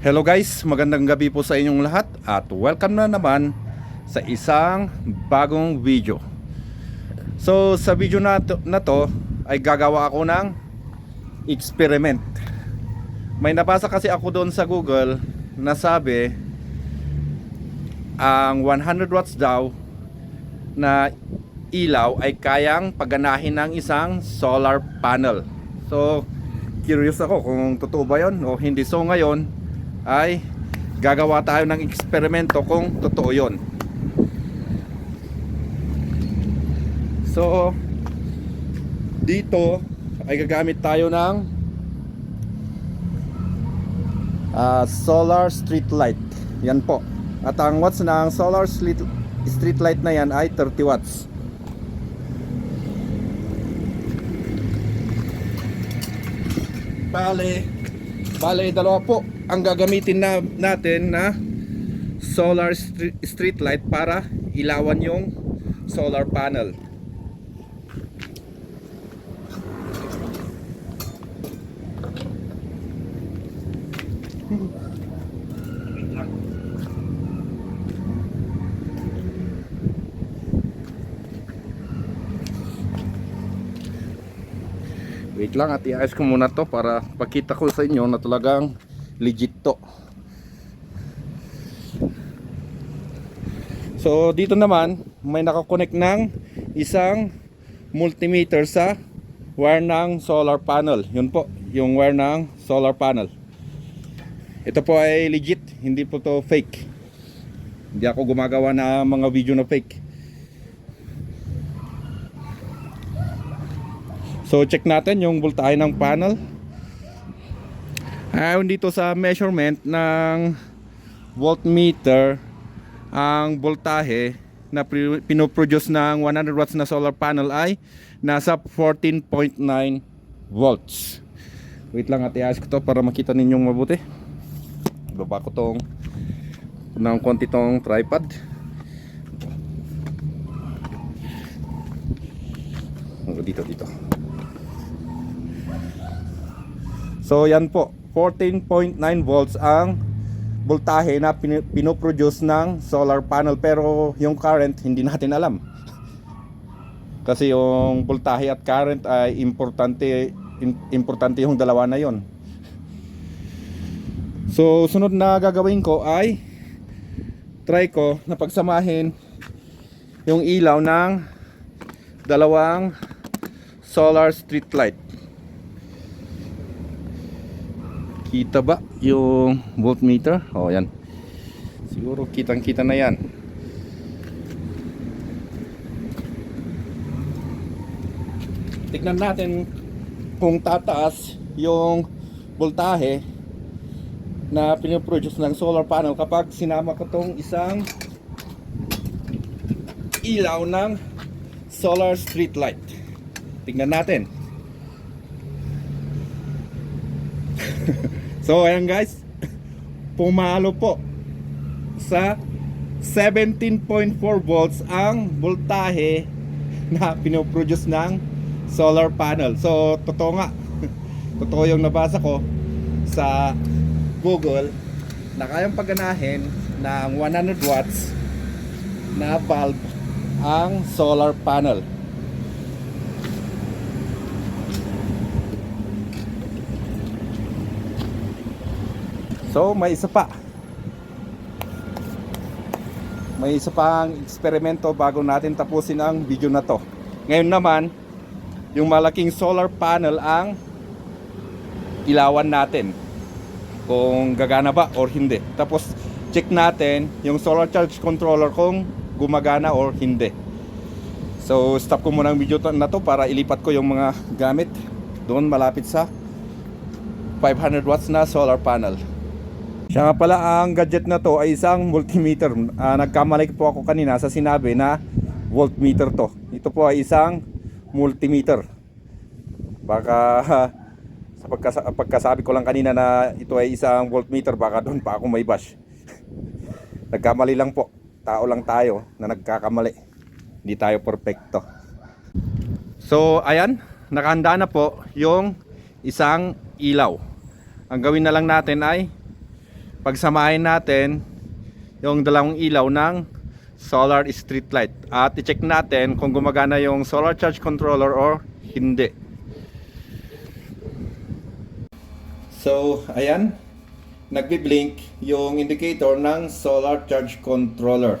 Hello guys, magandang gabi po sa inyong lahat at welcome na naman sa isang bagong video. So sa video na to, na to ay gagawa ako ng experiment. May nabasa kasi ako doon sa Google na sabi ang 100 watts daw na ilaw ay kayang paganahin ng isang solar panel. So curious ako kung totoo ba 'yon o hindi. So ngayon ay gagawa tayo ng eksperimento kung totoo yon. So dito ay gagamit tayo ng ah, solar street light. Yan po. At ang watts ng solar street street light na yan ay 30 watts. Bale, bale dalawa po ang gagamitin na natin na solar street, light para ilawan yung solar panel. Wait lang at iayos ko muna to para pakita ko sa inyo na talagang legit to. So dito naman may nakakonect ng isang multimeter sa wire ng solar panel. Yun po, yung wire ng solar panel. Ito po ay legit, hindi po to fake. Hindi ako gumagawa na mga video na fake. So check natin yung voltahe ng panel. Ayon dito sa measurement ng voltmeter, ang voltahe na pinoproduce ng 100 watts na solar panel ay nasa 14.9 volts. Wait lang at i-ask ko to para makita ninyong mabuti. Baba ko tong ng konti tong tripod. Oh, Dito, dito. So yan po, 14.9 volts ang voltahe na pin- pinoproduce ng solar panel pero yung current hindi natin alam. Kasi yung voltahe at current ay importante im- importante yung dalawa na yon. So sunod na gagawin ko ay try ko na pagsamahin yung ilaw ng dalawang solar street light. Kita ba yung voltmeter? Oh, yan. Siguro kitang-kita na yan. Tignan natin kung tataas yung voltahe na pinoproduce ng solar panel kapag sinama ko tong isang ilaw ng solar street light. Tignan natin. So ayan guys, pumalo po sa 17.4 volts ang voltahe na pinoproduce ng solar panel. So totoo nga, totoo yung nabasa ko sa Google na kayang pagganahin ng 100 watts na bulb ang solar panel. So may isa pa. May isa pang eksperimento bago natin tapusin ang video na to. Ngayon naman, yung malaking solar panel ang ilawan natin. Kung gagana ba or hindi. Tapos check natin yung solar charge controller kung gumagana or hindi. So stop ko muna ang video na to para ilipat ko yung mga gamit doon malapit sa 500 watts na solar panel. Siya nga pala ang gadget na to ay isang multimeter. Ah, nagkamali po ako kanina sa sinabi na voltmeter to. Ito po ay isang multimeter. Baka sa pagkasa- pagkasabi ko lang kanina na ito ay isang voltmeter baka doon pa ako may bash. Nagkamali lang po. Tao lang tayo na nagkakamali. Hindi tayo perfecto. So ayan, nakahanda na po yung isang ilaw. Ang gawin na lang natin ay pagsamahin natin yung dalawang ilaw ng solar street light at i-check natin kung gumagana yung solar charge controller or hindi. So, ayan, nagbi-blink yung indicator ng solar charge controller.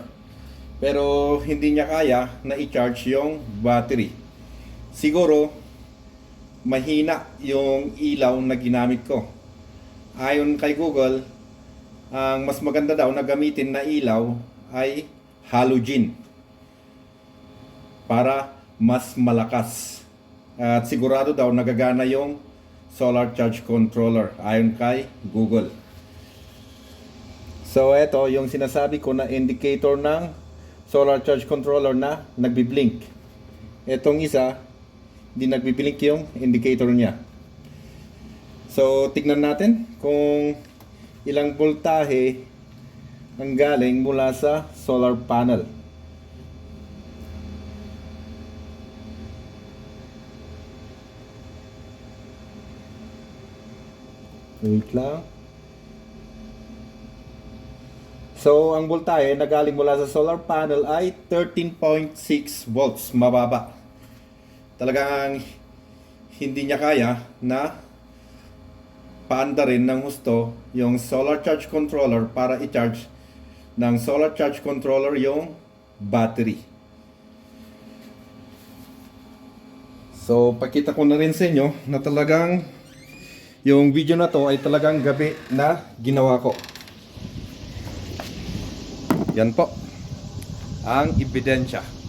Pero hindi niya kaya na i-charge yung battery. Siguro mahina yung ilaw na ginamit ko. Ayon kay Google, ang mas maganda daw na gamitin na ilaw ay halogen para mas malakas. At sigurado daw nagagana yung solar charge controller ayon kay Google. So ito yung sinasabi ko na indicator ng solar charge controller na nagbi-blink. Etong isa, hindi nagbi-blink yung indicator niya. So tignan natin kung ilang voltahe ang galing mula sa solar panel. Wait lang. So, ang voltahe na galing mula sa solar panel ay 13.6 volts, mababa. Talagang hindi niya kaya na paanda rin ng husto yung solar charge controller para i-charge ng solar charge controller yung battery. So, pakita ko na rin sa inyo na talagang yung video na to ay talagang gabi na ginawa ko. Yan po. Ang ebidensya.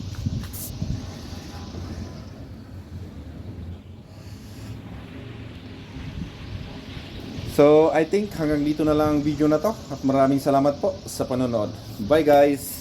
So, I think hanggang dito na lang ang video na to at maraming salamat po sa panonood. Bye guys!